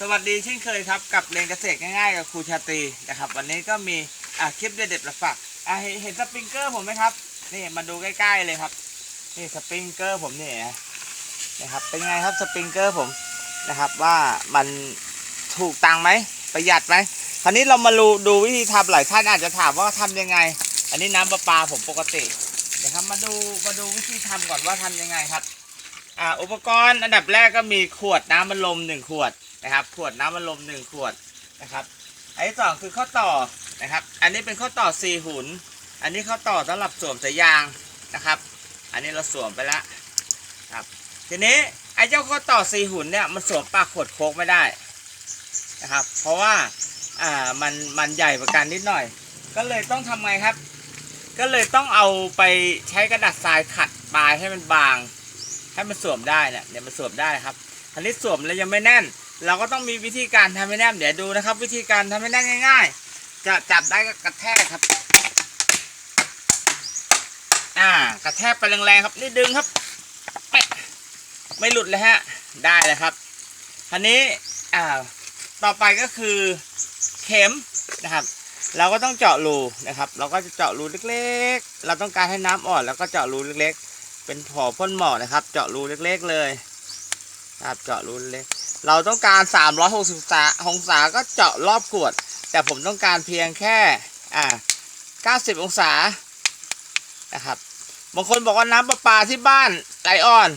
สวัสดีเช่นเคยครับกับเรียนเกษตรง่ายๆกับครูชาตรีนะครับ วันนี้ก็มีอะคลิปเด็ดๆมาฝากอะเห็นสปริงเกอร์ผมไหมครับนี่มาดูใกล้ๆเลยครับนี่สปริงเกอร์ผมนี่นะนะครับเป็นไงครับสปริงเกอร์ผมนะครับว่ามันถูกตังไหมประหยัดไหมคราวนี้เรามาดูดูวิธีทำหลายท่านอาจจะถามว่าทำยังไง อันนี้น้ำประปาผมปกตินะครับมาดูมาดูวิธีทำก่อนว่าทำยังไงครับอ่าอุปกรณ์อันดับแรกก็มีขวดน้ำมันลมหนึ่งขวด นะครับ ขวดน้ำมันลมหนึ่งขวดนะครับ อันที่สองคือข้อต่อนะครับ อันนี้เป็นข้อต่อสี่หุน อันนี้ข้อต่อสำหรับสวมสายยางนะครับ อันนี้เราสวมไปแล้วครับ ทีนี้ไอ้เจ้าข้อต่อสี่หุนเนี่ยมันสวมปากขวดโคกไม่ได้นะครับ เพราะว่าอ่ามันมันใหญ่ประกันนิดหน่อย ก็เลยต้องทำไงครับ ก็เลยต้องเอาไปใช้กระดาษทรายขัดปลายให้มันบาง ให้มันสวมได้เนี่ยเดี๋ยวมันสวมได้ครับอันนี้สวมแล้วยังไม่แน่น เราก็ต้องมีวิธีการทำให้แน่นเดี๋ยวดูนะครับ วิธีการทำให้แน่นง่าย ๆ จะจับได้ก็กระแทกครับ อ่ากระแทกไปแรงๆครับ นี่ดึงครับแปะไม่หลุดเลยฮะได้เลยครับอันนี้อ่าต่อไปก็คือเข็มนะครับ เราก็ต้องเจาะรูนะครับ เราก็จะเจาะรูเล็กๆ เราต้องการให้น้ำอ่อน แล้วก็เจาะรูเล็กๆ เป็นผอพ่นหมอกนะครับ เจาะรูเล็กๆเลย ครับเจาะรูเล็ก เราต้องการ 360องศาองศาก็เจาะรอบขวด แต่ผมต้องการเพียงแค่อ่า90 องศานะครับบางคนบอกว่าน้ำประปาที่บ้านไหลอ่อน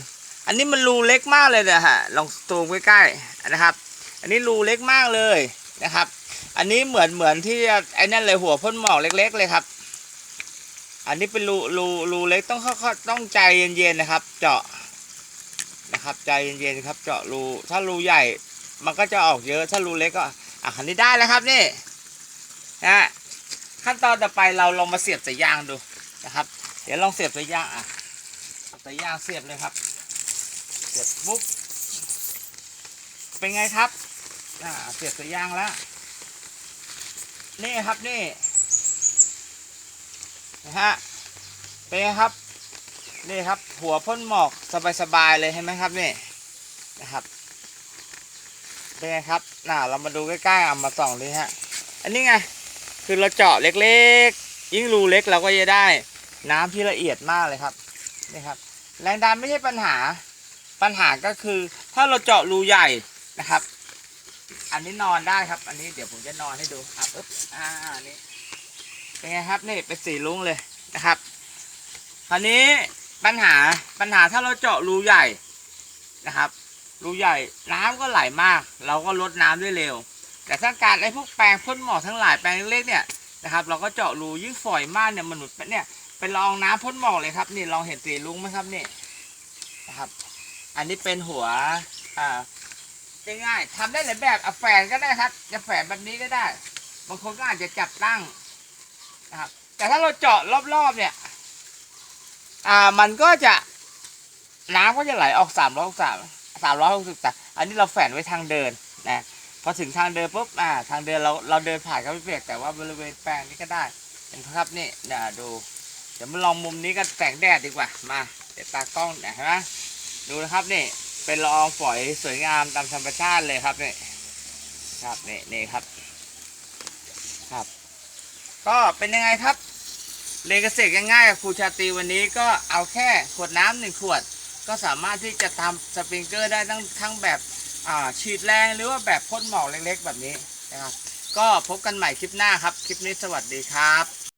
อันนี้มันรูเล็กมากเลยนะฮะลองซูมใกล้ๆนะครับ อันนี้รูเล็กมากเลยนะครับ อันนี้เหมือนเหมือนที่ไอ้นั่นเลยหัวพ่นหมอกเล็ก ๆ เลยครับ อันนี้เป็นรูรูรูเล็กต้องค่อยๆต้องใจเย็นๆนะครับ เจาะ นะครับ ใจเย็นๆครับ เจาะรูถ้ารูใหญ่มันก็จะออกเยอะถ้ารูเล็กก็อะคันนี้ได้แล้วครับนี่นะฮะขั้นตอนต่อไปเราลองมาเสียบสายยางดูนะครับ เดี๋ยวลองเสียบสายยางอะสายยางเสียบเลยครับ เสียบปุ๊บเป็นไงครับอ่าเสียบสายยางแล้วนี่ครับนี่นะฮะเป็นไงครับ นี่ครับ หัวพ่นหมอกสบายๆเลยเห็นไหมครับนี่นะครับเป็นไงครับน่าเรามาดูใกล้ๆเอามาส่องเลยฮะ อันนี้ไงคือเราเจาะเล็กๆ ยิ่งรูเล็กเราก็จะได้ น้ำที่ละเอียดมากเลยครับนี่ครับ แรงดันไม่ใช่ปัญหาปัญหาก็คือ ถ้าเราเจาะรูใหญ่นะครับ อันนี้นอนได้ครับ อันนี้เดี๋ยวผมจะนอนให้ดูอะปึ๊บอ่านนี้เป็นไงครับนี่เป็นสีลุ้งเลยนะครับคราวนี้ ปัญหาปัญหาถ้าเราเจาะรูใหญ่นะครับ รูใหญ่น้ำก็ไหลมาก เราก็ลดน้ำได้เร็ว แต่ถ้าการไอ้พวกแปรงพ่นหมอกทั้งหลายแปรงเล็กๆเนี่ยนะครับ เราก็เจาะรูยิ่งฝอยมากเนี่ยมันหนุนเนี่ยเป็นรองน้ำพ่นหมอกเลยครับนี่ลองเห็นสีลุงไหมครับนี่นะครับ อันนี้เป็นหัวอ่าง่ายๆทำได้หลายแบบเอาแฝนก็ได้ครับจะแฝนแบบนี้ก็ได้บางคนก็อาจจะจับตั้งนะครับแต่ถ้าเราเจาะรอบๆเนี่ย อ่ามันก็จะน้ำก็จะไหลออกสามร้อยองศาสามร้อยหกสิบแต่อันนี้เราแฝนไว้ทางเดินนะพอถึงทางเดินปุ๊บอ่าทางเดินเราเราเดินผ่านก็ไม่เปียกแต่ว่าบริเวณแปลงนี้ก็ได้เห็นไหมครับนี่เดี๋ยวดู เดี๋ยวมาลองมุมนี้กันแสงแดดดีกว่ามาเดี๋ยวตากล้องเนี่ยเห็นไหมดูนะครับนี่เป็นละอองฝอยสวยงามตามธรรมชาติเลยครับนี่ครับนี่นี่ครับ ครับ ก็เป็นยังไงครับ เรียนเกษตรง่ายๆกับครูชาตรีวันนี้ก็เอาแค่ขวดน้ำหนึ่งขวด ก็สามารถที่จะทำสปริงเกอร์ได้ทั้งทั้งแบบฉีดแรงหรือว่าแบบพ่นหมอกเล็กๆ แบบนี้นะครับ ก็พบกันใหม่คลิปหน้าครับ คลิปนี้สวัสดีครับ